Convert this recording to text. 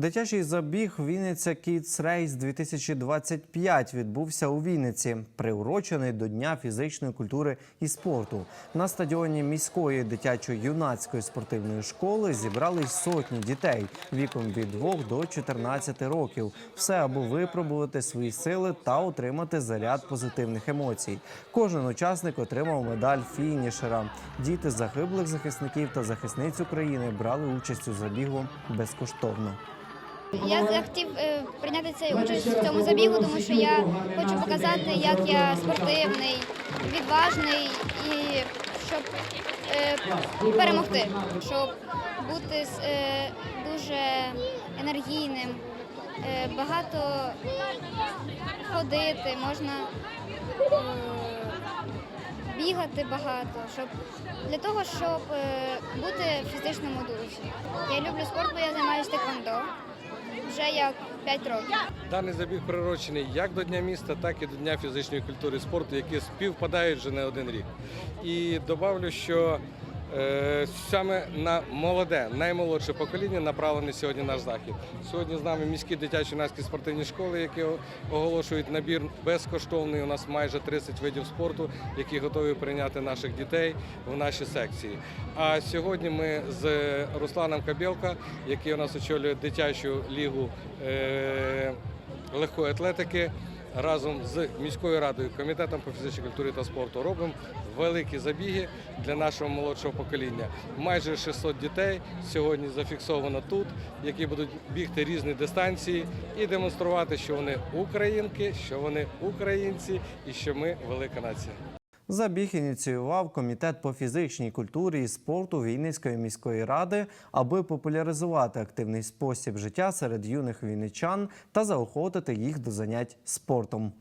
Дитячий забіг Вінниця Kids Race 2025 відбувся у Вінниці, приурочений до Дня фізичної культури і спорту. На стадіоні міської дитячо-юнацької спортивної школи зібрались сотні дітей віком від 2 до 14 років. Все аби випробувати свої сили та отримати заряд позитивних емоцій. Кожен учасник отримав медаль фінішера. Діти загиблих захисників та захисниць України брали участь у забігу безкоштовно. Я захотів е, прийняти цей участь в цьому забігу, тому що я хочу показати, як я спортивний, відважний і щоб е, перемогти, щоб бути е, дуже енергійним, багато ходити, можна бігати багато, щоб для того, щоб бути в фізичному дусі. Я люблю спорт, бо я займаюся теквондо вже як 5 років. Даний забіг прирочений як до Дня міста, так і до Дня фізичної культури і спорту, які співпадають вже не один рік. І добавлю, що саме на молоде, наймолодше покоління направлений сьогодні наш захід. Сьогодні з нами міські дитячі юнацькі спортивні школи, які оголошують набір безкоштовний. У нас майже 30 видів спорту, які готові прийняти наших дітей в наші секції. А сьогодні ми з Русланом Кабєлка, який у нас очолює дитячу лігу е, легкої атлетики. Разом з міською радою, комітетом по фізичній культурі та спорту робимо великі забіги для нашого молодшого покоління. Майже 600 дітей сьогодні зафіксовано тут, які будуть бігти різні дистанції і демонструвати, що вони українки, що вони українці і що ми велика нація. Забіг ініціював комітет по фізичній культурі і спорту Вінницької міської ради, аби популяризувати активний спосіб життя серед юних вінничан та заохотити їх до занять спортом.